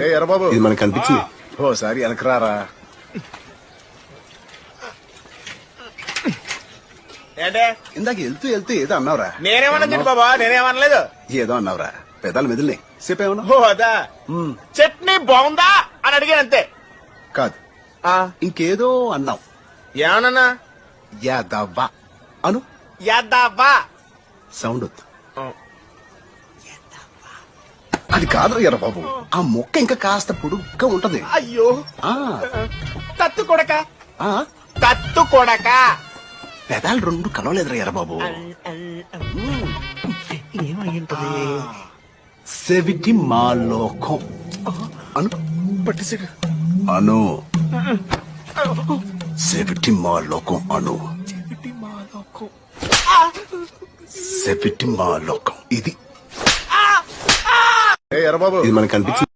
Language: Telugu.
ఇది మనకు కనిపించింది ఓసారి వెనకరారా ఏంటే? ఇందాక వెళ్తూ వెళ్తూ ఏదో అన్నావురా. నేనేమన్నా చెప్పు బాబా? నేనేమనలేదు. ఏదో అన్నావురా. పెదాల మెదిలిని. ఓ అదా. చట్నీ బాగుందా? అని అడిగాను అంతే. కాదు. ఆ, ఇంకేదో అన్నావు. ఏమన్నా యాదవ్వా. అను? యాదవ్వా. సౌండ్ వద్దు. అది కాదు ఎర్రబాబు. ఆ మొక్క ఇంకా కాస్త పొడుగ్గా ఉంటది. అయ్యో. ఆ. తత్తు కొడక. ఆ? తత్తు కొడక. పెదాలు రెండు కలవలేదురా ఎర్రబాబు. ఏమైంటది? సెవిటి మా లోకం. అను పట్టిసాడు అను. సెవిటి మా లోకం అను. సెవిటి మా లోకం. ఇది ఎర్రబాబు ఇది మనకు కనిపించింది